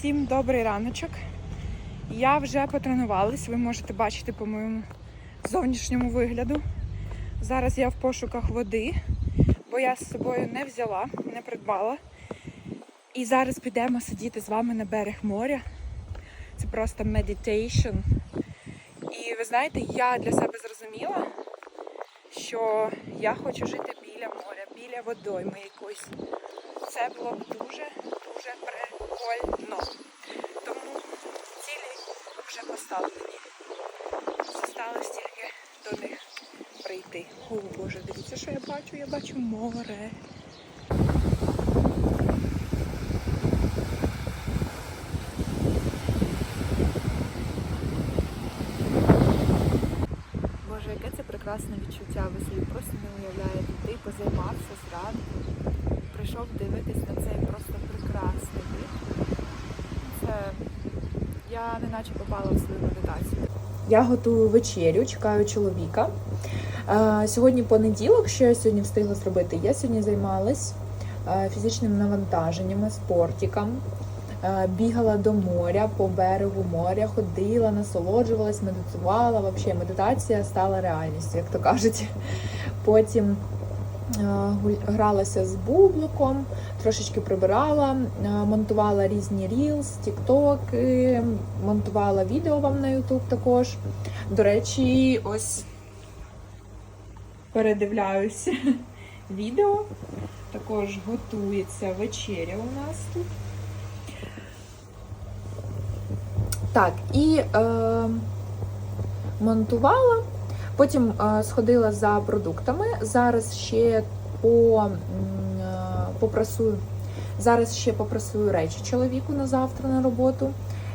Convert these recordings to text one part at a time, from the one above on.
Всім добрий раночок. Я вже потренувалась, ви можете бачити по моєму зовнішньому вигляду. Зараз я в пошуках води, бо я з собою не взяла, не придбала. І зараз підемо сидіти з вами на берег моря. Це просто meditation. І ви знаєте, я для себе зрозуміла, що я хочу жити біля моря, біля водойми якоїсь. Це було б дуже, дуже прикольно. Тому цілі вже поставлені. Залишилось тільки до них прийти. О Боже, дивіться, що я бачу. Я бачу море. Боже, яке це прекрасне відчуття. Ви собі просто не уявляєте. Ти позаймався зранку, прийшов дивитись на цей просто прекрасний вид. Це я неначе попала в свою медитацію. Я готую вечерю, чекаю чоловіка. Е, Сьогодні понеділок, що я сьогодні встигла зробити? Я сьогодні займалась е, фізичним навантаженнями, спортиком. Е, Бігала до моря, по берегу моря, ходила, насолоджувалась, медитувала. Взагалі медитація стала реальністю, як то кажуть. Потім гралася з бубликом, трошечки прибирала, е, монтувала різні рілс, тіктоки, монтувала відео вам на Ютуб також. До речі, ось передивляюся відео. Також готується вечеря у нас тут. Так, і е, монтувала. Потім е, сходила за продуктами. Зараз ще по, е, попрасую. Зараз ще попрасую речі чоловіку на завтра на роботу.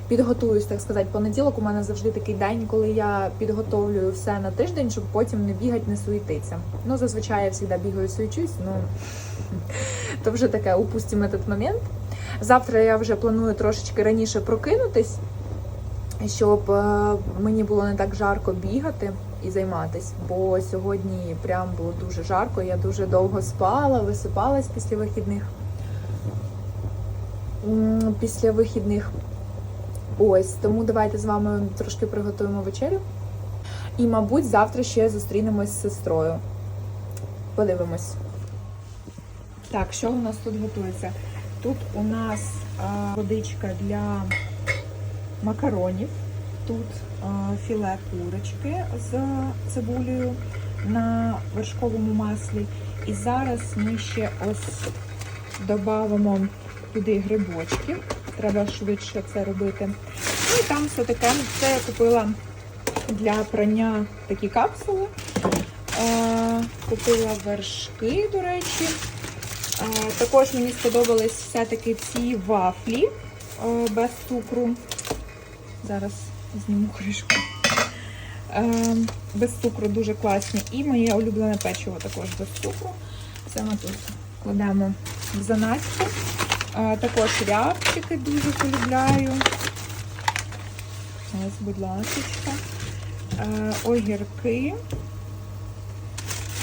Підготуюсь, так сказати, понеділок. У мене завжди такий день, коли я підготовлюю все на тиждень, щоб потім не бігати, не суетитися. Ну, зазвичай я завжди бігаю суючусь, ну то вже таке, упустимо цей момент. Завтра я вже планую трошечки раніше прокинутись, щоб е, мені було не так жарко бігати і займатись. Бо сьогодні прям було дуже жарко. Я дуже довго спала, висипалась після вихідних. Після вихідних. Ось, тому давайте з вами трошки приготуємо вечерю. І, мабуть, завтра ще зустрінемось з сестрою. Подивимось. Так, що у нас тут готується? Тут у нас водичка для макаронів. Тут філе курочки з цибулею на вершковому маслі. І зараз ми ще ось додамо туди грибочки. Треба швидше це робити. Ну і там все таке. Це я купила для прання такі капсули. Е, купила вершки, до речі. Е, також мені сподобались все-таки ці вафлі е, без цукру. Зараз зніму кришку. Е, без цукру дуже класні. І моє улюблене печиво також без цукру. Це ми тут кладемо в заначку. Е, також рябчики дуже полюбляю. Ось, будь ласка. Е, огірки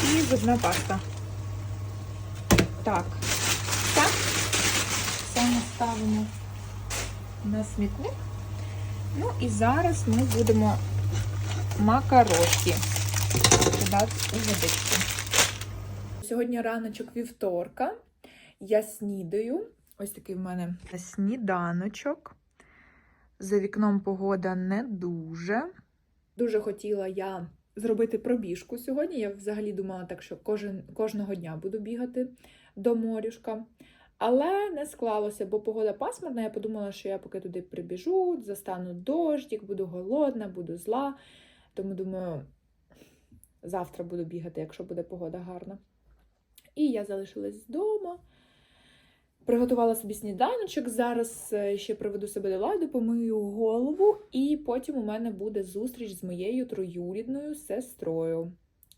і зубна паста. Так, так. Це ми ставимо на смітник. Ну і зараз ми будемо макарошки кидати у водичку. Сьогодні раночок вівторка. Я снідаю. Ось такий в мене сніданочок. За вікном погода не дуже. Дуже хотіла я зробити пробіжку сьогодні. Я взагалі думала так, що кожен, кожного дня буду бігати до морюшка. Але не склалося, бо погода пасмурна. Я подумала, що я поки туди прибіжу, застану дощик, буду голодна, буду зла. Тому думаю, завтра буду бігати, якщо буде погода гарна. І я залишилась вдома. Приготувала собі сніданочок. Зараз е, ще приведу себе до ладу, помию голову, і потім у мене буде зустріч з моєю троюрідною сестрою.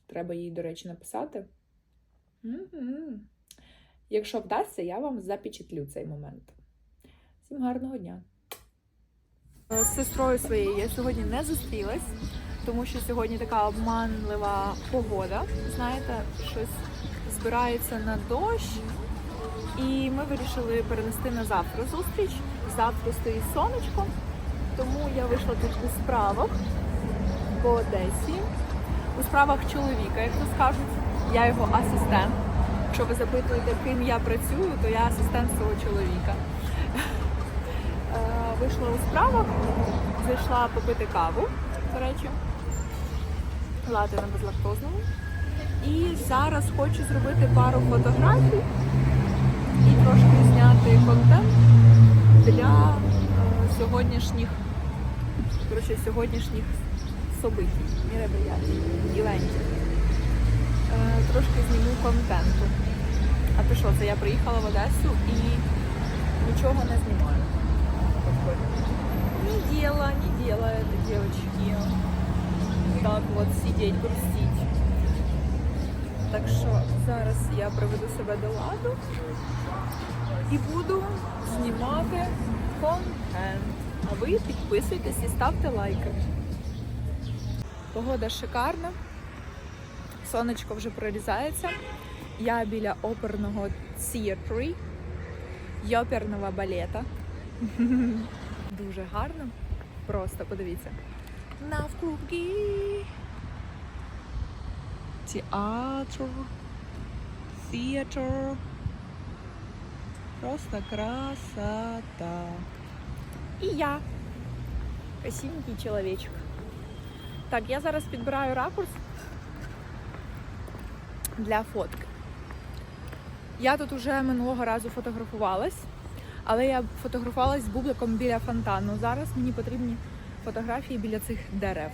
Треба їй, до речі, написати. Мгм. Якщо вдасться, я вам запечатлю цей момент. Всім гарного дня! З сестрою своєю я сьогодні не зустрілась, тому що сьогодні така обманлива погода. Знаєте, щось збирається на дощ. І ми вирішили перенести на завтра зустріч. завтра стоїть сонечко, тому я вийшла тут у справах по Одесі. У справах чоловіка, як то скажуть, я його асистент. Якщо ви запитуєте, ким я працюю, то я асистент свого чоловіка. Е, Вийшла у справах, зайшла попити каву, до речі, лати на безлактозному. І зараз хочу зробити пару фотографій і трошки зняти контент для е, сьогоднішніх, коротше, сьогоднішніх событий, мероприятий, івентів. Е, трошки зніму контенту. А то що, це я приїхала в Одесу і нічого не знімаю. Не дело, не дело это, девочки. Так от сидеть, грустить. Так що зараз я приведу себе до ладу і буду знімати контент. А ви підписуйтесь і ставте лайки. Погода шикарна. Сонечко вже прорізається. Я біля оперного театру, оперного балета. Дуже гарно. Просто подивіться. Навкруги. Театр. Театр. Просто красота. І я. Красивенький чоловічок. Так, я зараз підбираю ракурс для фотки. Я тут уже минулого разу фотографувалась, але я фотографувалась з бубликом біля фонтану. Зараз мені потрібні фотографії біля цих дерев.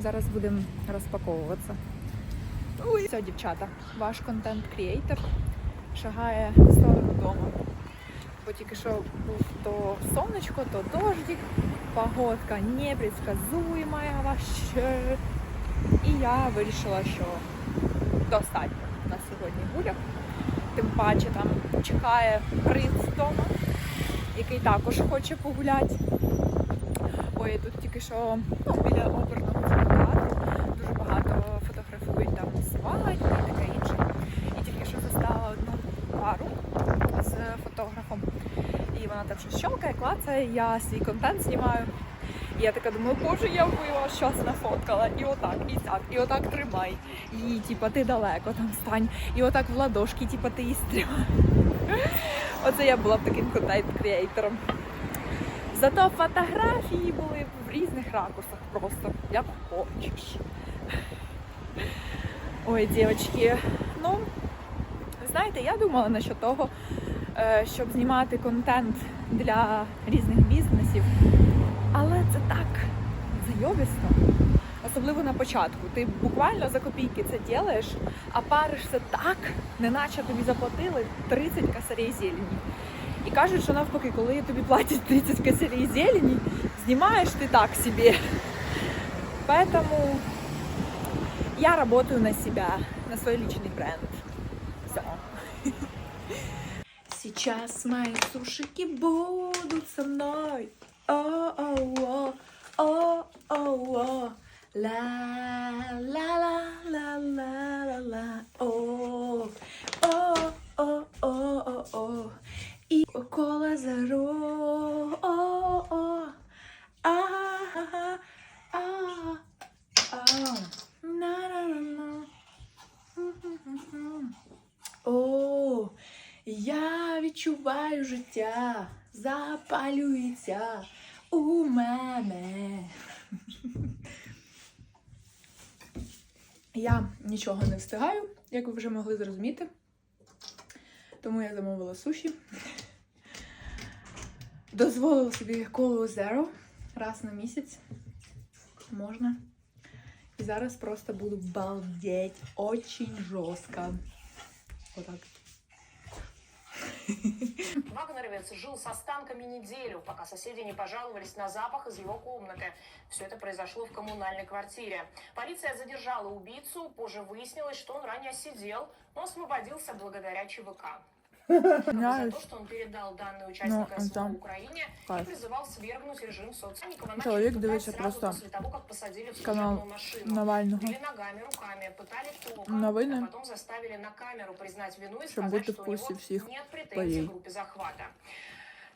Зараз будемо розпаковуватися. Ой. Все, дівчата, ваш контент-кріейтор шагає в сторону дому. Бо тільки що був то сонечко, то дождик, погодка непредсказуема вообще. І я вирішила, що достатньо на сьогодні гуляв. Тим паче там чекає принц вдома, який також хоче погуляти. Ой, тут тільки що ну, біля оперного театру дуже багато фотографують там свадьби і таке інше. І тільки що застала одну пару з фотографом. І вона там щось щелкає, клацає, я свій контент знімаю. І я така думаю, боже, я вбила, щось нафоткала. І отак, і так, і отак тримай. І типа ти далеко там стань. І отак в ладошки, типа ти її. Оце я була б таким контент-кріейтором. Зато фотографії були в різних ракурсах просто, як хочеш. Ой, дівчатки, ну, знаєте, я думала насчет того, е, щоб знімати контент для різних бізнесів. Але це так зайобісно. Особливо на початку. Ти буквально за копійки це робиш, а паришся так, неначе тобі заплатили 30 косарей зелені. І кажуть, що навпаки, коли тобі платять 30 косарей зелені, знімаєш ти так собі. Поэтому я работаю на себя, на свой личный бренд. Все. Сейчас мои сушики будут со мной. о, о, о, о, ла, ла, ла, ла, ла, ла, о, о, о, о, о, о, і окола заро, а, а. о, я відчуваю життя. Запалюється у мене. Я нічого не встигаю, як ви вже могли зрозуміти. Тому я замовила суші. Дозволила собі колу Zero раз на місяць. Можна. І зараз просто буду балдеть очень жорстко. Отак. Вагнеровец жил с останками неделю, пока соседи не пожаловались на запах из его комнаты. Все это произошло в коммунальной квартире. Полиция задержала убийцу. Позже выяснилось, что он ранее сидел, но освободился благодаря ЧВК. за Меняюсь. то, что он передал данные участника Ну, СВО там Украине и кайф. призывал свергнуть режим соцсетников. А Человек, начали дивіться, пытать сразу просто после того, как посадили в канал служебную машину. Навального. Били ногами, руками, пытали током, Новини. а потом заставили на камеру признать вину и Щоб сказать, бути в что у курсі него всіх нет претензий подій. к группе захвата.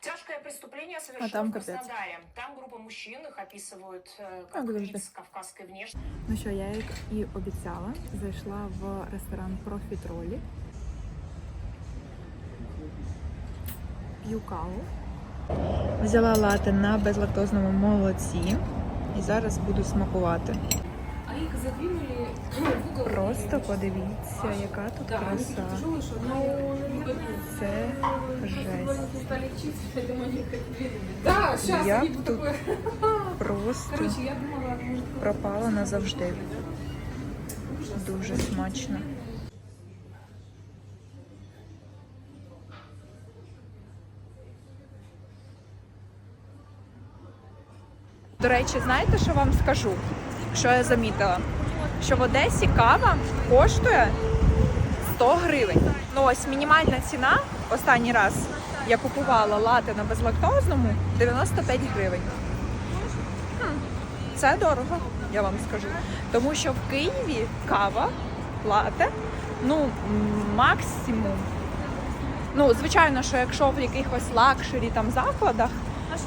Тяжкое преступление А совершено там в капец. Краснодаре. Там группа мужчин, их описывают э, Так, как подожди. лиц кавказской внешности. Ну що, я як і обіцяла, зайшла в ресторан Профітролі. П'ю каву. Взяла лати на безлактозному молоці і зараз буду смакувати. А их задвинули. Просто подивіться, яка тут Да, краса. ну, Це жесть. Я они тут. Просто пропала назавжди. Дуже смачно. До речі, знаєте, що вам скажу? Що я замітила? Що в Одесі кава коштує 100 гривень. Ну ось мінімальна ціна останній раз я купувала лати на безлактозному 95 гривень. Це дорого, я вам скажу. Тому що в Києві кава, лате, ну, максимум. Ну, звичайно, що якщо в якихось лакшері там закладах,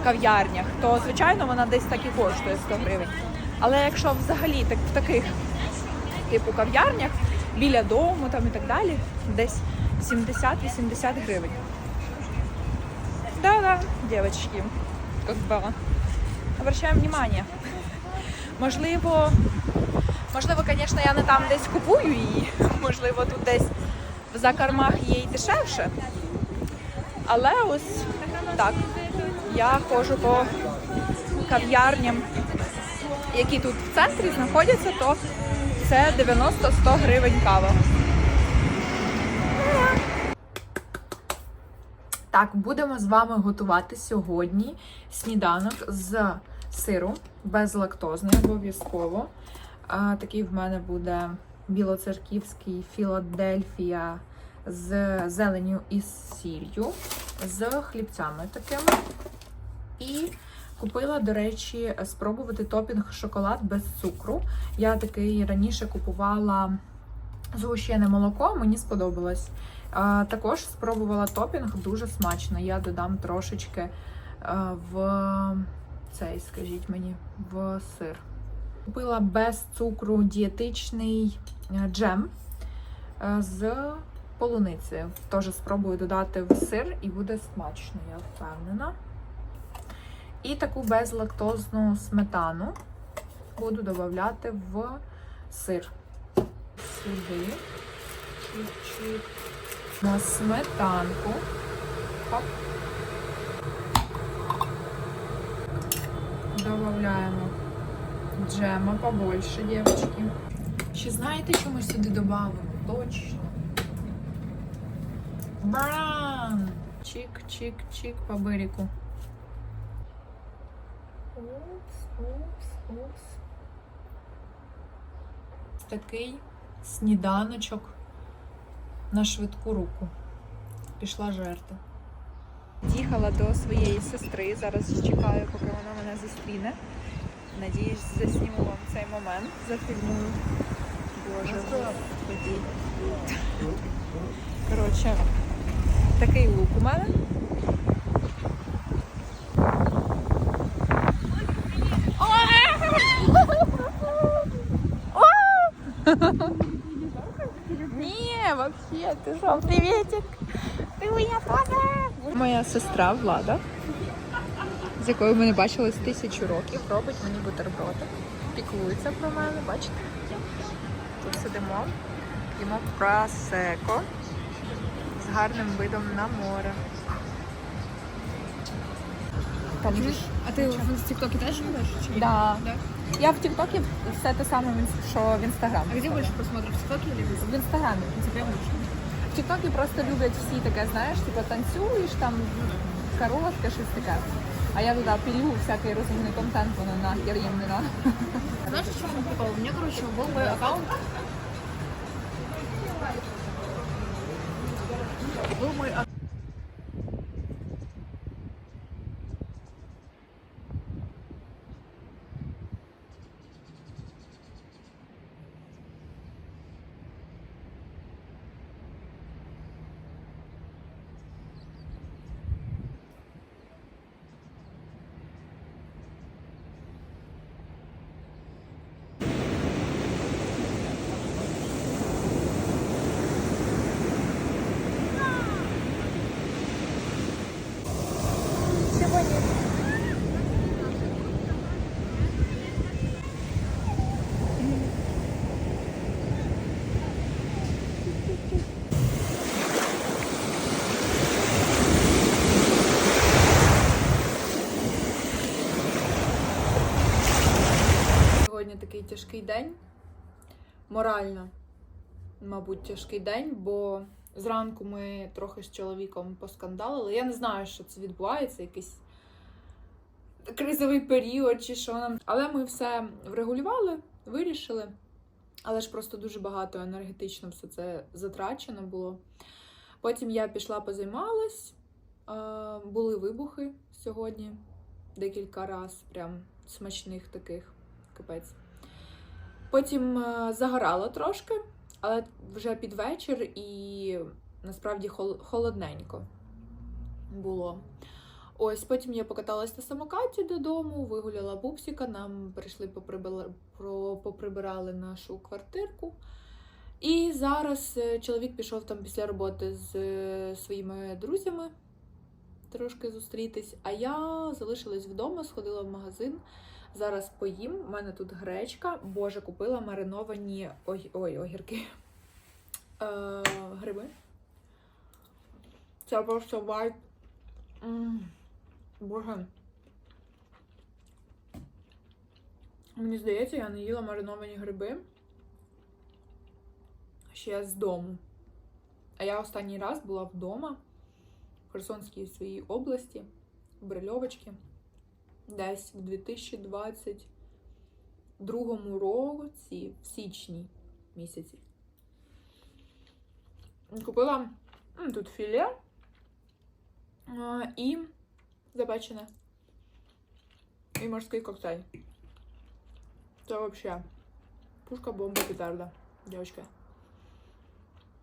кав'ярнях, то звичайно вона десь так і коштує 100 гривень. Але якщо взагалі так в таких типу кав'ярнях біля дому там і так далі, десь 70-80 гривень. Да-да, девочки, как бы обращаем внимание. Можливо, можливо, звісно, я не там десь купую її, можливо, тут десь в закармах є й дешевше. Але ось так. Я ходжу по кав'ярням, які тут в центрі знаходяться, то це 90-100 гривень кава. Так, будемо з вами готувати сьогодні сніданок з сиру безлактозний обов'язково. Такий в мене буде білоцерківський Філадельфія з зеленю і сіллю, з хлібцями такими. І купила, до речі, спробувати топінг шоколад без цукру. Я такий раніше купувала згущене молоко, мені сподобалось. Також спробувала топінг, дуже смачно. Я додам трошечки в цей, скажіть мені, в сир. Купила без цукру дієтичний е, джем е, з полуницею. Теж спробую додати в сир і буде смачно, я впевнена. І таку безлактозну сметану буду додавати в сир. Сюди. Чуть-чуть. На сметанку. Хоп. Добавляємо джема побольше, девочки. Ще знаєте, що ми сюди додамо? Точно. Бран! Чик-чик-чик по берегу. Упс, упс, упс. Такий сніданочок на швидку руку. Пішла жерти. Їхала до своєї сестри. Зараз чекаю, поки вона мене зустріне. Надіюсь, засніму вам цей момент, зафільмую. Боже, господи. Коротше, такий лук у мене. Не, вообще, ты что, приветик. Ты меня тоже. Моя сестра Влада, з якою ми не бачились тисячу років, робить мені бутерброди. Піклується про мене, бачите? Тут сидимо, їмо прасеко з гарним видом на море. Там А ты в ТикТоке тоже живешь? Да. Я в Тіктокі все те саме, що в Інстаграмі. А где больше просмотров, в ТикТоке или в В Інстаграмі. Инстаграме? В Тіктокі просто люблять всі таке, знаєш, типу танцюєш там коротке, щось таке. А я туди пілю всякий розумний контент, воно нахер їм не надо. Знаешь, что он прикол? У меня, короче, был мой аккаунт. Был мой тяжкий день. Морально, мабуть, тяжкий день, бо зранку ми трохи з чоловіком поскандалили. Я не знаю, що це відбувається, якийсь кризовий період чи що нам. Але ми все врегулювали, вирішили. Але ж просто дуже багато енергетично все це затрачено було. Потім я пішла позаймалась. Були вибухи сьогодні декілька разів, прям смачних таких капець. Потім е, загорала трошки, але вже під вечір і насправді хол- холодненько було. Ось потім я покаталась на самокаті додому, вигуляла пупсика, нам прийшли поприбирали нашу квартирку. І зараз е, чоловік пішов там після роботи з е, своїми друзями трошки зустрітись. А я залишилась вдома, сходила в магазин. Зараз поїм. У мене тут гречка. Боже, купила мариновані ой, ой, огірки. Е, гриби. Це просто вайб. М, Боже. Мені здається, я не їла мариновані гриби ще з дому. А я останній раз була вдома в Херсонській своїй області, в Брильовочці, десь в 2022 році, в січні місяці. Купила тут філе і запечене. І морський коктейль. Це вообще пушка, бомба, петарда, девочка.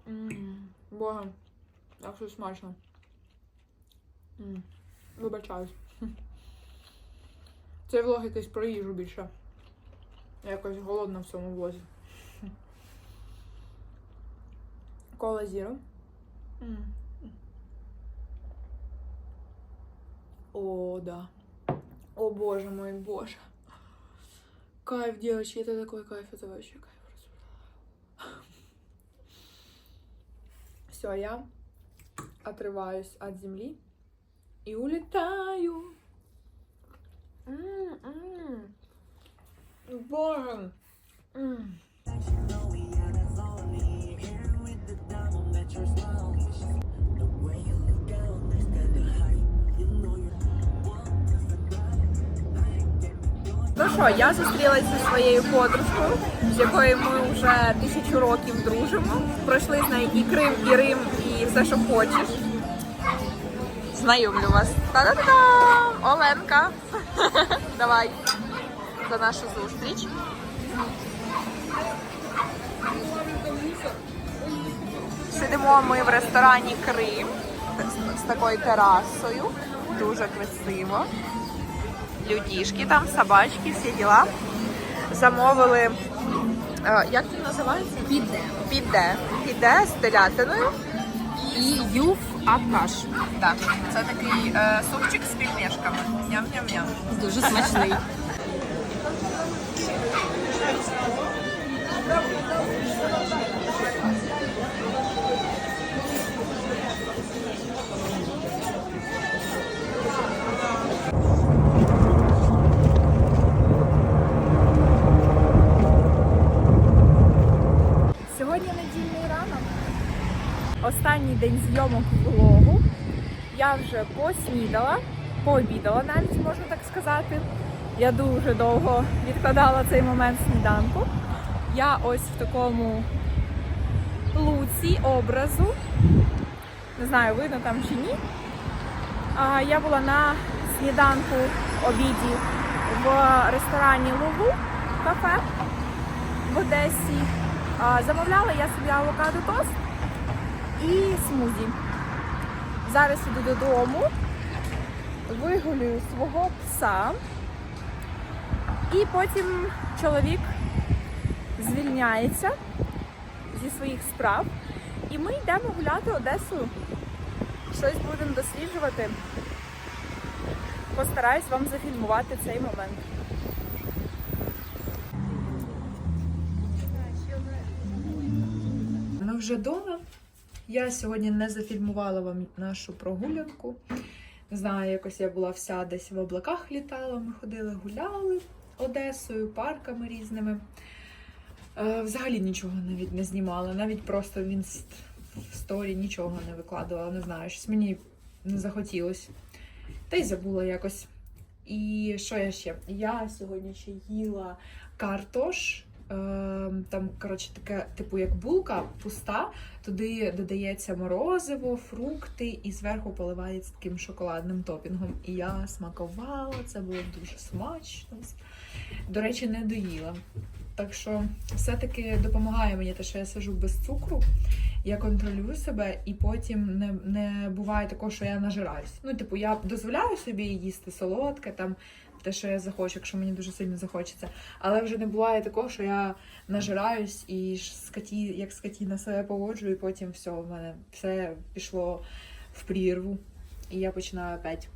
М, Боже, як все смачно. Вибачаюсь. Цей влог якийсь про їжу більше. Я якось голодна в цьому влозі. Кола зіро. М. О, да. О, боже мой, боже. Кайф, девочки, это такой кайф, это вообще кайф. Все, я отрываюсь от земли и улетаю. Боже. Ну що, я зустрілася зі своєю подружкою, з якою ми вже тисячу років дружимо. Пройшли з нею і Крим, і Рим, і все, що хочеш. Знайомлю вас. Та-да-да! Оленка. Давай за нашу зустріч. Сидимо ми в ресторані Крим з, з такою терасою. Дуже красиво людішки там, собачки, всі діла. Замовили. е, як він називається? Піде. Піде. Піде з телятиною. І юф акаш. Так. Це такий е, супчик з пельмешками. Ням-ням-ням. Дуже смачний. Останній день зйомок влогу. Я вже поснідала, пообідала навіть, можна так сказати. Я дуже довго відкладала цей момент сніданку. Я ось в такому луці образу. Не знаю, видно там чи ні. А, я була на сніданку обіді в ресторані Лугу кафе в Одесі. А, Замовляла я собі авокадо тост і смузі. Зараз іду додому, вигулюю свого пса, і потім чоловік звільняється зі своїх справ, і ми йдемо гуляти Одесою. Щось будемо досліджувати. Постараюсь вам зафільмувати цей момент. Ми вже вдома. Я сьогодні не зафільмувала вам нашу прогулянку. Не знаю, якось я була вся десь в облаках літала, ми ходили, гуляли. Одесою, парками різними. Е, Взагалі нічого навіть не знімала, навіть просто в в сторі нічого не викладувала, не знаю, щось мені не захотілося. Та й забула якось. І що я ще? Я сьогодні ще їла картош. Ем, Там, коротше, таке, типу, як булка пуста, туди додається морозиво, фрукти і зверху поливається таким шоколадним топінгом. І я смакувала, це було дуже смачно. До речі, не доїла. Так що все-таки допомагає мені те, що я сижу без цукру. Я контролюю себе, і потім не, не буває такого, що я нажираюсь. Ну, типу, я дозволяю собі їсти солодке, там те, що я захочу, якщо мені дуже сильно захочеться. Але вже не буває такого, що я нажираюсь і скаті, як скотіна себе поводжу, і потім все, в мене все пішло в прірву. І я починаю опять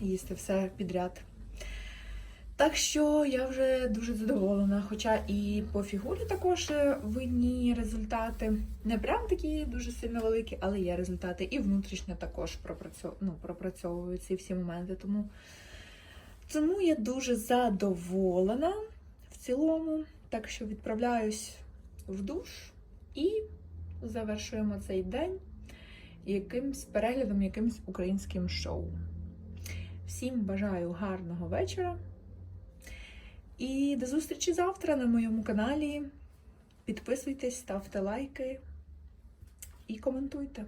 їсти все підряд. Так що я вже дуже задоволена. Хоча і по фігурі також видні результати. Не прям такі дуже сильно великі, але є результати. І внутрішньо також пропрацьов... ну, пропрацьовую ці всі моменти. Тому, тому я дуже задоволена в цілому. Так що відправляюсь в душ і завершуємо цей день якимсь переглядом, якимсь українським шоу. Всім бажаю гарного вечора. І до зустрічі завтра на моєму каналі. Підписуйтесь, ставте лайки і коментуйте.